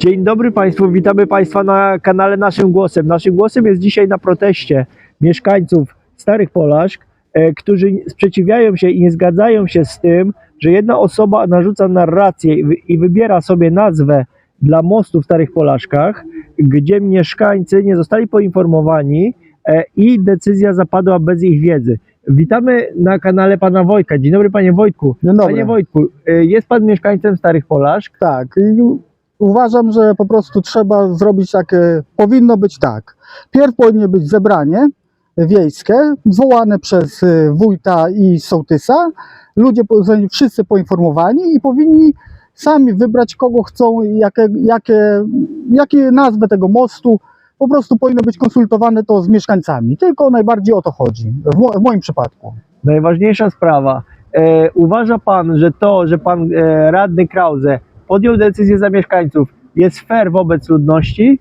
Dzień dobry Państwu, witamy Państwa na kanale Naszym Głosem. Naszym Głosem jest dzisiaj na proteście mieszkańców Starych Polaszk, e, którzy sprzeciwiają się i nie zgadzają się z tym, że jedna osoba narzuca narrację i wy- i wybiera sobie nazwę dla mostu w Starych Polaszkach, gdzie mieszkańcy nie zostali poinformowani e, i decyzja zapadła bez ich wiedzy. Witamy na kanale Pana Wojtka. Dzień dobry Panie Wojtku. Dzień dobry. Panie Wojtku, e, jest Pan mieszkańcem Starych Polaszk. Tak, uważam, że po prostu trzeba zrobić tak, e, powinno być tak. Pierw powinno być zebranie wiejskie, zwołane przez e, wójta i sołtysa. Ludzie wszyscy poinformowani i powinni sami wybrać, kogo chcą, jakie, jakie, jakie nazwę tego mostu. Po prostu powinno być konsultowane to z mieszkańcami. Tylko najbardziej o to chodzi, w, mo- w moim przypadku. Najważniejsza sprawa. E, uważa pan, że to, że pan e, radny Krause podjął decyzję za mieszkańców, jest fair wobec ludności?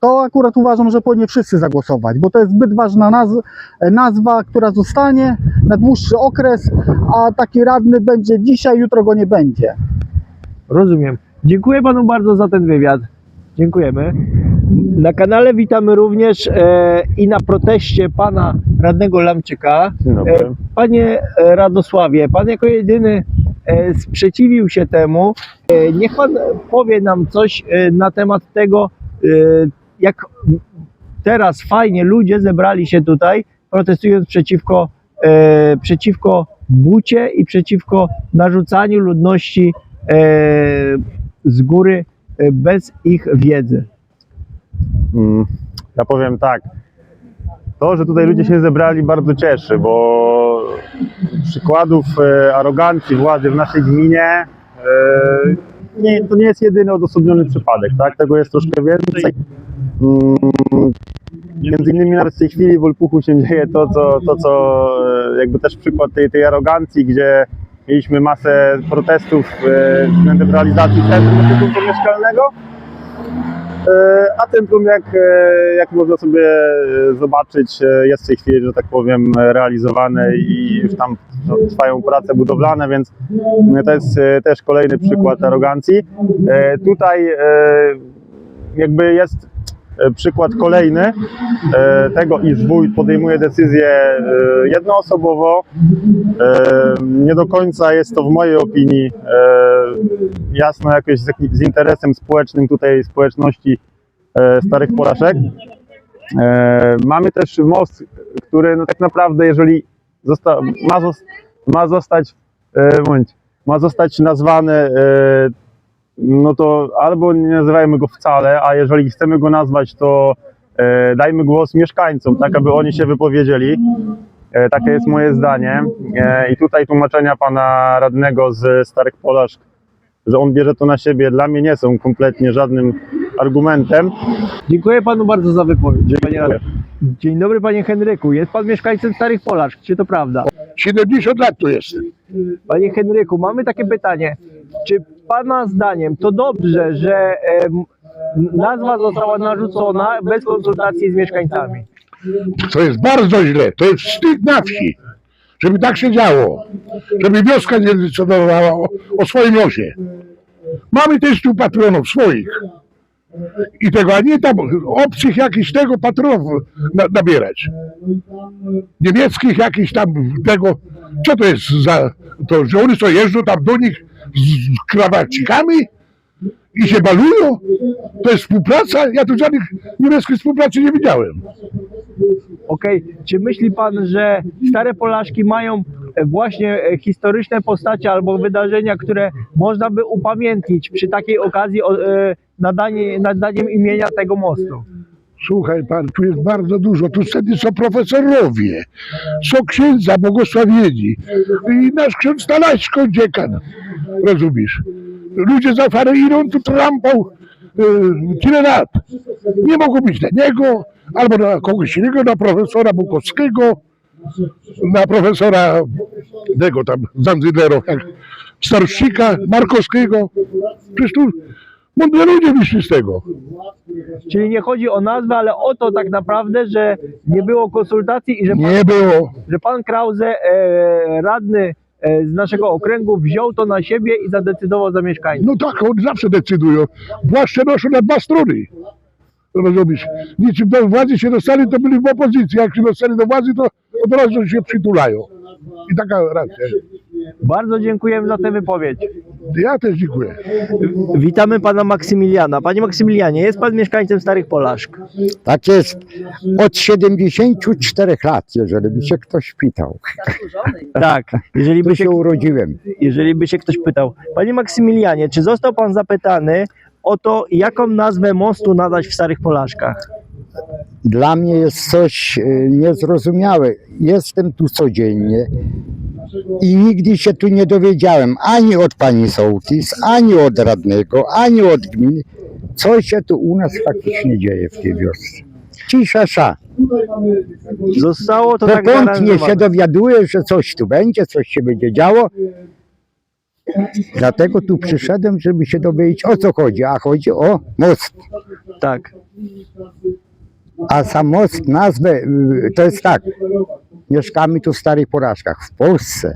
to akurat uważam, że powinni wszyscy zagłosować, bo to jest zbyt ważna naz- nazwa, która zostanie na dłuższy okres, a taki radny będzie dzisiaj, jutro go nie będzie. Rozumiem. Dziękuję panu bardzo za ten wywiad. Dziękujemy. Na kanale witamy również e, i na proteście pana radnego Lamczyka. Dzień dobry. E, Panie e, Radosławie, pan jako jedyny sprzeciwił się temu. E, Niech pan powie nam coś e, na temat tego, e, jak teraz fajnie ludzie zebrali się tutaj, protestując przeciwko, e, przeciwko bucie i przeciwko narzucaniu ludności e, z góry e, bez ich wiedzy. Mm, Ja powiem tak. To, że tutaj ludzie się zebrali, bardzo cieszy, bo przykładów e, arogancji władzy w naszej gminie e, nie, to nie jest jedyny odosobniony przypadek, tak? Tego jest troszkę więcej. Mm, Między innymi nawet w tej chwili w Olpuchu się dzieje to, co, to, co e, jakby też przykład tej, tej arogancji, gdzie mieliśmy masę protestów względem realizacji centrum mieszkalnego. E, A Temprum, jak, e, jak można sobie e, zobaczyć, jest w tej chwili, że tak powiem, realizowane i już tam trwają prace budowlane, więc to jest też kolejny przykład arogancji. Tutaj jakby jest przykład kolejny e, tego, iż wójt podejmuje decyzję e, jednoosobowo. E, Nie do końca jest to w mojej opinii e, jasno jakoś z, interesem społecznym tutaj społeczności e, Starych Polaszek. E, Mamy też most, który no tak naprawdę, jeżeli zosta- ma, ma zostać e, ma zostać nazwany, e, no to albo nie nazywajmy go wcale, a jeżeli chcemy go nazwać, to e, dajmy głos mieszkańcom, tak aby oni się wypowiedzieli. E, Takie jest moje zdanie. E, I tutaj tłumaczenia pana radnego z Starych Polaszk, że on bierze to na siebie, dla mnie nie są kompletnie żadnym argumentem. Dziękuję panu bardzo za wypowiedź. Panie radny. Dzień dobry panie Henryku. Jest pan mieszkańcem Starych Polaszk, czy to prawda? 70 lat tu jestem. Panie Henryku, mamy takie pytanie. Czy Pana zdaniem to dobrze, że em, nazwa została narzucona bez konsultacji z mieszkańcami? To jest bardzo źle. To jest wstyd na wsi. Żeby tak się działo. Żeby wioska nie decydowała o, o swoim losie. Mamy też tu patronów swoich. I tego, a nie tam obcych jakichś tego patronów na, nabierać. Niemieckich jakichś tam tego. Co to jest za. To, że oni co jeżdżą tam do nich z, z krawacikami i się balują? To jest współpraca? Ja tu żadnych niemieckich współpracy nie widziałem. Okej, czy myśli Pan, że stare Polaszki mają e, właśnie e, historyczne postacie albo wydarzenia, które można by upamiętnić przy takiej okazji o, e, nadanie, nadaniem imienia tego mostu? Słuchaj pan, tu jest bardzo dużo. Tu wtedy są profesorowie, są księdza błogosławieni i nasz ksiądz Stalaśko dziekan. Rozumiesz? Ludzie za farę idą tu trampał e, tyle lat. Nie mogło być na niego, albo na kogoś innego, na profesora Bukowskiego, na profesora tego tam Zanzilerów, jak Markowskiego. Przecież tu mądre ludzie wyszli z tego. Czyli nie chodzi o nazwę, ale o to tak naprawdę, że nie było konsultacji i że pan, Nie było. że pan Krause, e, radny e, z naszego okręgu wziął to na siebie i zadecydował za mieszkańców. No tak, oni zawsze decydują. Władze noszą na dwa strony. Rozumiesz? Niczym do władzy się dostali, to byli w opozycji. Jak się dostali do władzy, to od razu się przytulają. I taka racja. Bardzo dziękujemy za tę wypowiedź. Ja też dziękuję. Witamy pana Maksymiliana. Panie Maksymilianie, jest pan mieszkańcem Starych Polaszk. Tak jest od 74 lat, jeżeli by się ktoś pytał. Tak, jeżeli by się, się urodziłem. jeżeli by się ktoś pytał. Panie Maksymilianie, czy został pan zapytany o to, jaką nazwę mostu nadać w Starych Polaszkach? Dla mnie jest coś e, niezrozumiałe. Jestem tu codziennie i nigdy się tu nie dowiedziałem ani od pani sołtys, ani od radnego, ani od gminy, co się tu u nas faktycznie dzieje w tej wiosce. Cisza, sza. Zostało to tak Pokątnie się dowiaduję, że coś tu będzie, coś się będzie działo. Dlatego tu przyszedłem, żeby się dowiedzieć o co chodzi. A chodzi o most. Tak. A sam most, nazwę, y, to jest tak. Mieszkamy tu w Starych Porażkach, w Polsce.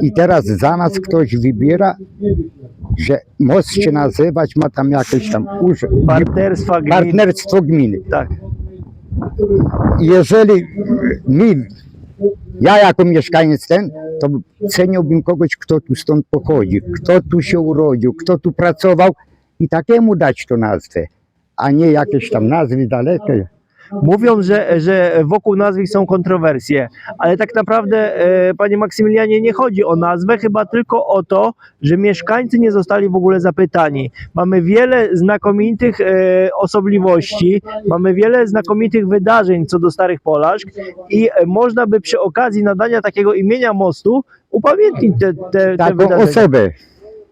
I teraz za nas ktoś wybiera, że most się nazywać ma tam jakieś tam uż- Partnerstwa gmin. partnerstwo gminy. Tak. jeżeli my, ja jako mieszkaniec ten, to ceniłbym kogoś, kto tu stąd pochodzi, kto tu się urodził, kto tu pracował i takiemu dać to nazwę, a nie jakieś tam nazwy dalekie. Mówią, że, że wokół nazwy są kontrowersje, ale tak naprawdę, e, panie Maksymilianie, nie chodzi o nazwę, chyba tylko o to, że mieszkańcy nie zostali w ogóle zapytani. Mamy wiele znakomitych e, osobliwości, mamy wiele znakomitych wydarzeń co do Starych Polaszk i e, można by przy okazji nadania takiego imienia mostu upamiętnić te, te, te Taką wydarzenia. osobę.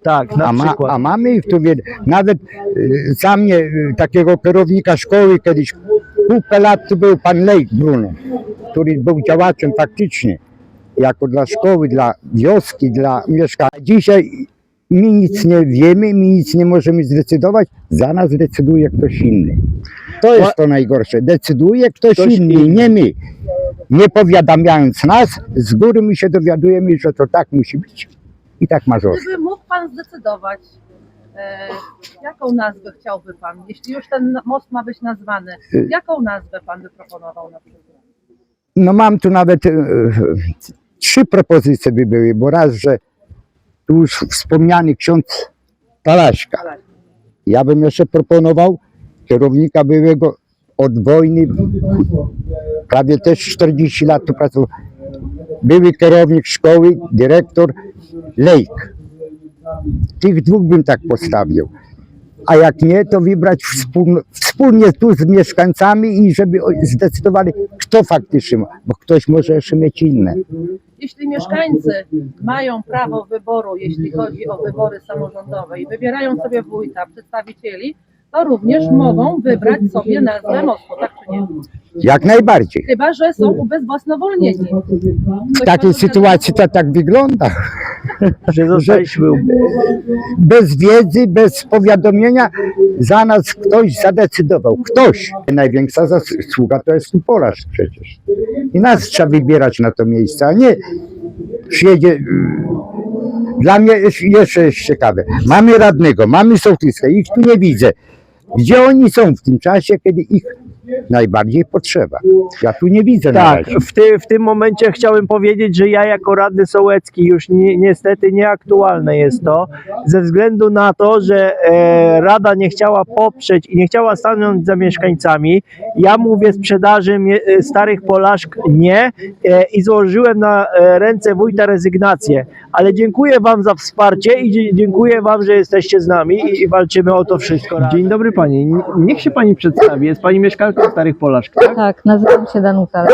Tak, na A, ma, przykład. a mamy tu wie- nawet y, za mnie y, takiego kierownika szkoły kiedyś kupę lat tu był pan Lejk Bruno, który był działaczem faktycznie, jako dla szkoły, dla wioski, dla mieszkań. Dzisiaj my nic nie wiemy, my nic nie możemy zdecydować, za nas decyduje ktoś inny. To jest to najgorsze, decyduje ktoś, Ktoś inny, inny. nie my. Nie powiadamiając nas, z góry my się dowiadujemy, że to tak musi być i tak ma zostać. Gdyby mógł Pan zdecydować, jaką nazwę chciałby Pan, jeśli już ten most ma być nazwany, jaką nazwę Pan by proponował na przykład? No mam tu nawet e, trzy propozycje by były, bo raz, że tu już wspomniany ksiądz Palaśka. Ja bym jeszcze proponował kierownika byłego od wojny, prawie też 40 lat tu pracował. Były kierownik szkoły, dyrektor Lejk. Tych dwóch bym tak postawił. A jak nie, to wybrać wspólno, wspólnie tu z mieszkańcami i żeby zdecydowali, kto faktycznie ma, bo ktoś może jeszcze mieć inne. Jeśli mieszkańcy mają prawo wyboru, jeśli chodzi o wybory samorządowe i wybierają sobie wójta, przedstawicieli, to również mogą wybrać sobie nazwę mostu, tak czy nie? Jak najbardziej. Chyba, że są ubezwłasnowolnieni. W takiej sytuacji to tak wygląda. Że zostaliśmy Bez wiedzy, bez powiadomienia za nas ktoś zadecydował. Ktoś. Największa zasługa to jest tu Polasz przecież. I nas trzeba wybierać na to miejsce, a nie przyjedzie. y, Dla mnie jeszcze jest ciekawe. Mamy radnego, mamy sołtyskę, ich tu nie widzę. Gdzie oni są w tym czasie, kiedy ich najbardziej potrzeba? Ja tu nie widzę na Tak, razie. w, ty, w tym momencie chciałem powiedzieć, że ja jako radny sołecki już ni, niestety nieaktualne jest to, ze względu na to, że e, Rada nie chciała poprzeć i nie chciała stanąć za mieszkańcami. Ja mówię sprzedaży e, starych Polaszk nie e, i złożyłem na e, ręce wójta rezygnację. Ale dziękuję Wam za wsparcie i dziękuję Wam, że jesteście z nami i, i walczymy o to wszystko. Dzień dobry Pani, niech się Pani przedstawi. Jest Pani Starych Polaszk, tak? Tak, nazywam się Danuta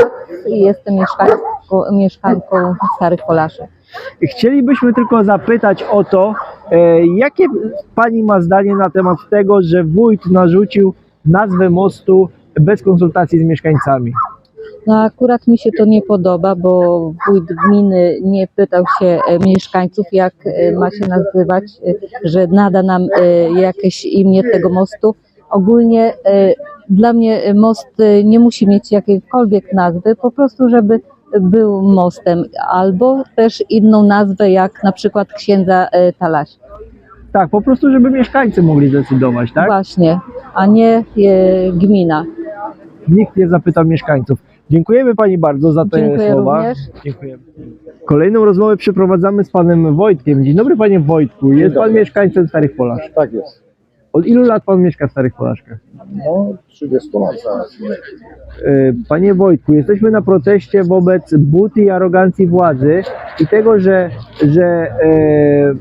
i jestem mieszkanką, mieszkanką Starych Polaszek. Chcielibyśmy tylko zapytać o to, e, jakie pani ma zdanie na temat tego, że wójt narzucił nazwę mostu bez konsultacji z mieszkańcami. No akurat mi się to nie podoba, bo wójt gminy nie pytał się e, mieszkańców, jak e, ma się nazywać, że nada nam jakieś imię tego mostu. Ogólnie e, dla mnie most e, nie musi mieć jakiejkolwiek nazwy, po prostu żeby był mostem, albo też inną nazwę, jak na przykład księdza e, Talaś. Tak, po prostu, żeby mieszkańcy mogli decydować, tak? Właśnie, a nie e, gmina. Nikt nie zapytał mieszkańców. Dziękujemy Pani bardzo za te Dziękuję słowa. również. Dziękujemy. Kolejną rozmowę przeprowadzamy z Panem Wojtkiem. Dzień dobry Panie Wojtku. Jest Pan mieszkańcem Starych Polaszk. Tak jest. Od ilu lat Pan mieszka w Starych Polaszkach? No, 30 lat zaraz. E, Panie Wojtku, jesteśmy na proteście wobec buty i arogancji władzy i tego, że, że e,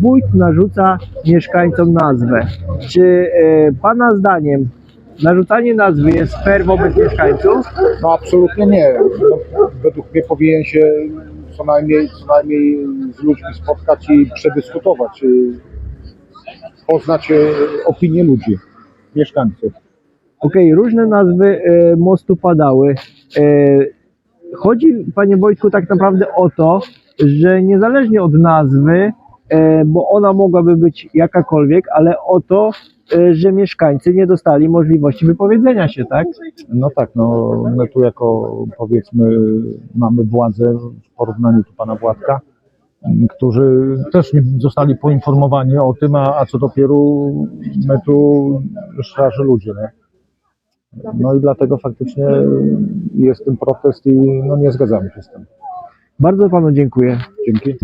wójt narzuca mieszkańcom nazwę. Czy e, Pana zdaniem narzucanie nazwy jest fair wobec mieszkańców? No absolutnie nie. No, według mnie powinien się co najmniej, co najmniej z ludźmi spotkać i przedyskutować, y, poznać y, opinię ludzi, mieszkańców. Okej, różne nazwy e, mostu padały. E, chodzi, panie Wojtku, tak naprawdę o to, że niezależnie od nazwy, e, bo ona mogłaby być jakakolwiek, ale o to, e, że mieszkańcy nie dostali możliwości wypowiedzenia się, tak? No tak, no my tu jako powiedzmy mamy władzę w porównaniu do pana Władka, którzy też nie zostali poinformowani o tym, a, a co dopiero my tu szararzy ludzie, nie? No i dlatego faktycznie jest ten protest i no nie zgadzamy się z tym. Bardzo panu dziękuję. Dzięki.